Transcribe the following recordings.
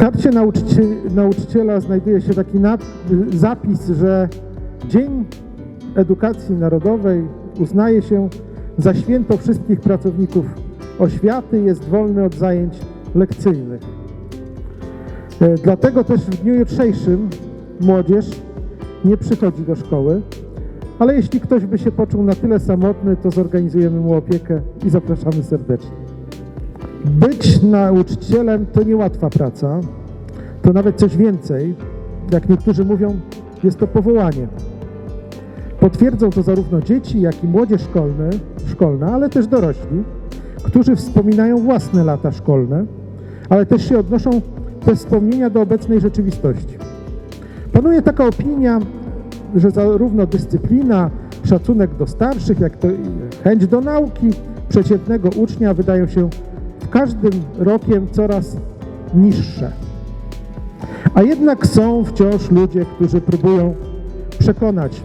Karcie nauczycie, nauczyciela znajduje się taki nap, zapis, że Dzień Edukacji Narodowej uznaje się za święto wszystkich pracowników oświaty, jest wolny od zajęć lekcyjnych. E, Dlatego też w dniu jutrzejszym młodzież nie przychodzi do szkoły, ale jeśli ktoś by się poczuł na tyle samotny, to zorganizujemy mu opiekę i zapraszamy serdecznie. Być nauczycielem to niełatwa praca, to nawet coś więcej. Jak niektórzy mówią, jest to powołanie. Potwierdzą to zarówno dzieci, jak i młodzież szkolne, szkolna, ale też dorośli, którzy wspominają własne lata szkolne, ale też się odnoszą te wspomnienia do obecnej rzeczywistości. Panuje taka opinia, że zarówno dyscyplina, szacunek do starszych, jak to chęć do nauki przeciętnego ucznia wydają się każdym rokiem coraz niższe. A jednak są wciąż ludzie, którzy próbują przekonać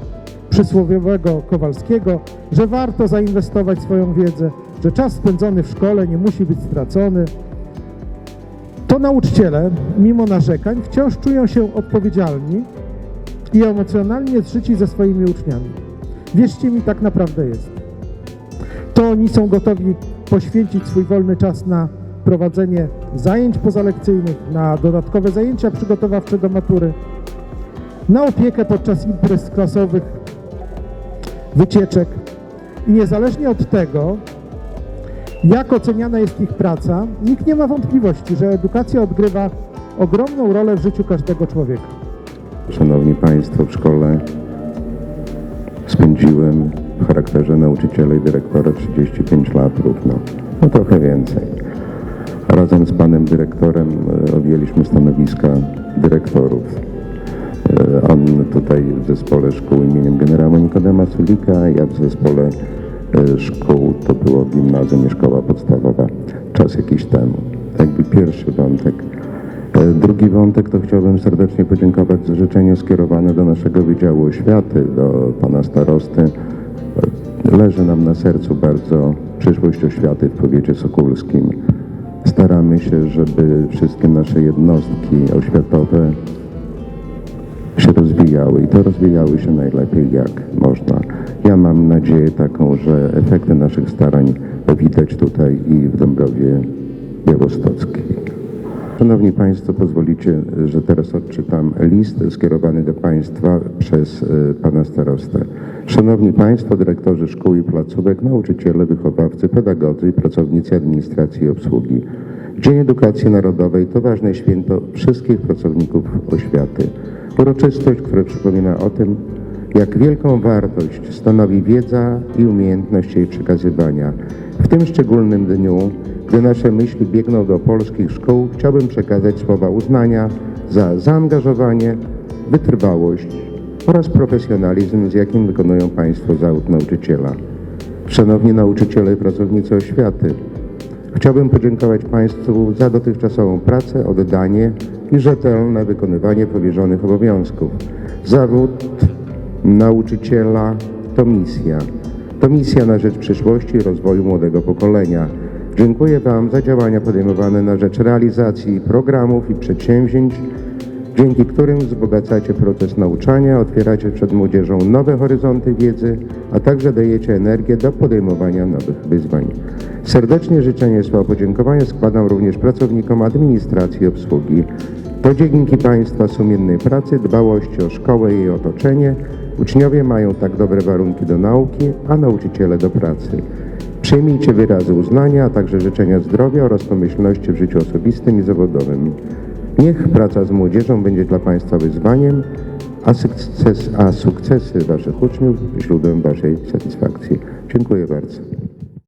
przysłowiowego Kowalskiego, że warto zainwestować swoją wiedzę, że czas spędzony w szkole nie musi być stracony. To nauczyciele, mimo narzekań, wciąż czują się odpowiedzialni i emocjonalnie zżyci ze swoimi uczniami. Wierzcie mi, tak naprawdę jest. To oni są gotowi poświęcić swój wolny czas na prowadzenie zajęć pozalekcyjnych, na dodatkowe zajęcia przygotowawcze do matury, na opiekę podczas imprez klasowych, wycieczek. I niezależnie od tego, jak oceniana jest ich praca, nikt nie ma wątpliwości, że edukacja odgrywa ogromną rolę w życiu każdego człowieka. Szanowni Państwo, w szkole spędziłem w charakterze nauczyciela i dyrektora 35 lat równo, no trochę więcej. Razem z panem dyrektorem e, objęliśmy stanowiska dyrektorów. E, On tutaj w zespole szkół imieniem generała Nikodema Sulika, ja w zespole e, szkół, to było gimnazjum i szkoła podstawowa, czas jakiś temu. Jakby pierwszy wątek. Drugi wątek to chciałbym serdecznie podziękować za życzenie skierowane do naszego Wydziału Oświaty, do pana starosty. Leży nam na sercu bardzo przyszłość oświaty w powiecie sokulskim. Staramy się, żeby wszystkie nasze jednostki oświatowe się rozwijały i to rozwijały się najlepiej jak można. Ja mam nadzieję taką, że efekty naszych starań widać tutaj i w Dąbrowie Białostockiej. Szanowni Państwo, pozwolicie, że teraz odczytam list skierowany do Państwa przez e, Pana Starostę. Szanowni Państwo, dyrektorzy szkół i placówek, nauczyciele, wychowawcy, pedagodzy i pracownicy administracji i obsługi. Dzień Edukacji Narodowej to ważne święto wszystkich pracowników oświaty. Uroczystość, która przypomina o tym, jak wielką wartość stanowi wiedza i umiejętność jej przekazywania. W tym szczególnym dniu, gdy nasze myśli biegną do polskich szkół, chciałbym przekazać słowa uznania za zaangażowanie, wytrwałość oraz profesjonalizm, z jakim wykonują Państwo zawód nauczyciela. Szanowni nauczyciele i pracownicy oświaty, Chciałbym podziękować Państwu za dotychczasową pracę, oddanie i rzetelne wykonywanie powierzonych obowiązków. Zawód nauczyciela to misja. To misja na rzecz przyszłości i rozwoju młodego pokolenia. Dziękuję Wam za działania podejmowane na rzecz realizacji programów i przedsięwzięć, dzięki którym wzbogacacie proces nauczania, otwieracie przed młodzieżą nowe horyzonty wiedzy, a także dajecie energię do podejmowania nowych wyzwań. Serdecznie życzenie słowa podziękowania składam również pracownikom administracji i obsługi. To dzięki Państwa sumiennej pracy, dbałości o szkołę i jej otoczenie uczniowie mają tak dobre warunki do nauki, a nauczyciele do pracy. Przyjmijcie wyrazy uznania, a także życzenia zdrowia oraz pomyślności w życiu osobistym i zawodowym. Niech praca z młodzieżą będzie dla Państwa wyzwaniem, a, sukces, a sukcesy Waszych uczniów źródłem Waszej satysfakcji. Dziękuję bardzo.